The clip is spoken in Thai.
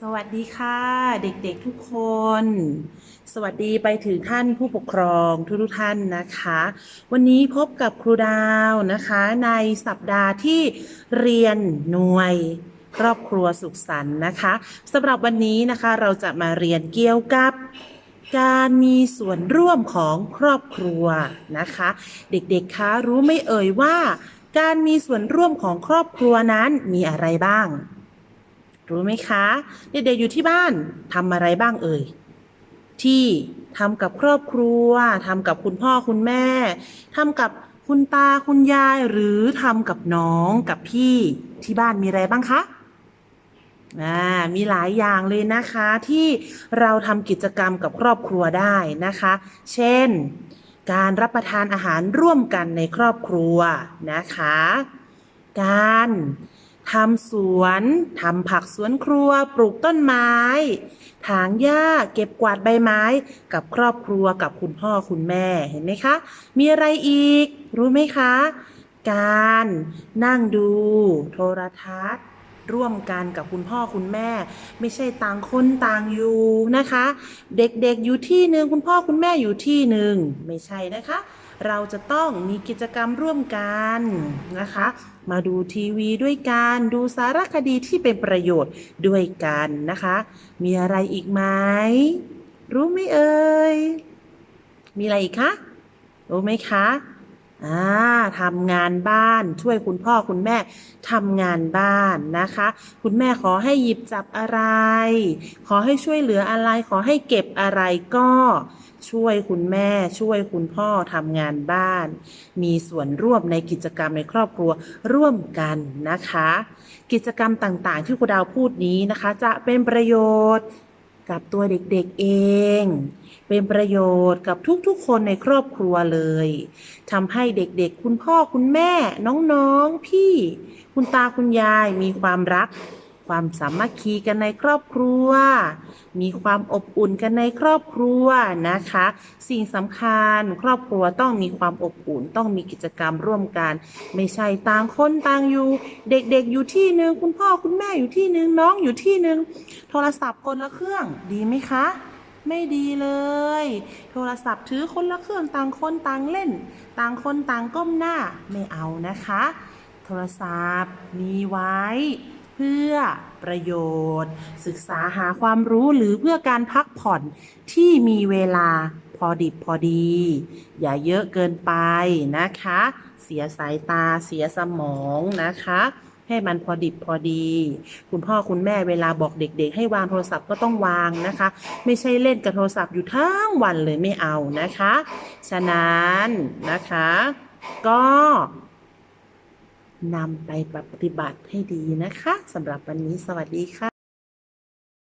สวัสดีค่ะเด็กๆทุกคน สวัสดีไปถึงท่านผู้ปกครองทุกๆท่านนะคะ วันนี้พบกับครูดาวนะคะ ในสัปดาห์ที่เรียนหน่วยครอบครัวสุขสันต์นะคะสำหรับวันนี้นะคะเราจะมาเรียนเกี่ยวกับการมีส่วนร่วมของครอบครัวนะคะ เด็กๆคะรู้ไม่เอ่ยว่า การมีส่วนร่วมของครอบครัวนั้นมีอะไรบ้าง รู้ไหมคะเด็กๆอยู่ที่บ้านทำอะไรบ้างเอ่ยที่ทำกับครอบครัวทำกับคุณพ่อคุณแม่ทำกับคุณตาคุณยายหรือทำกับน้องกับพี่ที่บ้านมีอะไรบ้างคะมีหลายอย่างเลยนะคะที่เราทำกิจกรรมกับครอบครัวได้นะคะ เช่น การรับประทานอาหารร่วมกันในครอบครัวนะคะ การ ทำสวนทำผักสวนครัว ปลูกต้นไม้ ถางหญ้า เก็บกวาดใบไม้ กับครอบครัวกับคุณพ่อคุณแม่เห็นไหมคะ มีอะไรอีก รู้ไหมคะ การนั่งดูโทรทัศน์ ร่วมกันกับคุณพ่อคุณแม่ ไม่ใช่ต่างคนต่างอยู่นะคะ เด็กๆอยู่ที่หนึ่งคุณพ่อคุณแม่อยู่ที่หนึ่งไม่ใช่นะคะ เราจะต้องมีกิจกรรมร่วมกันนะคะ มาดูทีวีด้วยกันดูสารคดีที่เป็นประโยชน์ด้วยกันนะคะ มีอะไรอีกไหมรู้ไหมเอ่ยมีอะไรอีกคะรู้ไหมคะ อ่าทำงานบ้านช่วยคุณพ่อคุณแม่ทำงานบ้านนะคะ คุณแม่ขอให้หยิบจับอะไร ขอให้ช่วยเหลืออะไร ขอให้เก็บอะไรก็ช่วยคุณแม่ช่วยคุณพ่อทำงานบ้าน มีส่วนร่วมในกิจกรรมในครอบครัวร่วมกันนะคะ กิจกรรมต่างๆ ที่ครูดาวพูดนี้นะคะ จะเป็นประโยชน์ กับตัวเด็กๆเอง เป็นประโยชน์กับทุกๆคนในครอบครัวเลยทำให้เด็กๆ คุณพ่อคุณแม่ น้องๆ พี่ คุณตาคุณยายมีความรัก ความสามัคคีกันในครอบครัว มีความอบอุ่นกันในครอบครัวนะคะ สิ่งสำคัญครอบครัวต้องมีความอบอุ่น ต้องมีกิจกรรมร่วมกัน ไม่ใช่ต่างคนต่างอยู่ เด็กๆอยู่ที่หนึ่งคุณพ่อคุณแม่อยู่ที่หนึ่งน้องอยู่ที่หนึ่งโทรศัพท์คนละเครื่องดีไหมคะ ไม่ดีเลย โทรศัพท์ถือคนละเครื่องต่างคนต่างเล่น ต่างคนต่างก้มหน้าไม่เอานะคะ โทรศัพท์มีไว้ พื่อประโยชน์ ศึกษาหาความรู้หรือเพื่อการพักผ่อนที่มีเวลาพอดิบพอดี อย่าเยอะเกินไปนะคะ เสียสายตาเสียสมองนะคะให้มันพอดิบพอดี คุณพ่อคุณแม่เวลาบอกเด็ก ๆ ให้วางโทรศัพท์ก็ต้องวางนะคะ ไม่ใช่เล่นกับโทรศัพท์อยู่ทั้งวันเลยไม่เอานะคะ ฉะนั้นนะคะ ก็ นำไปปฏิบัติให้ดีนะคะสำหรับวันนี้สวัสดีค่ะ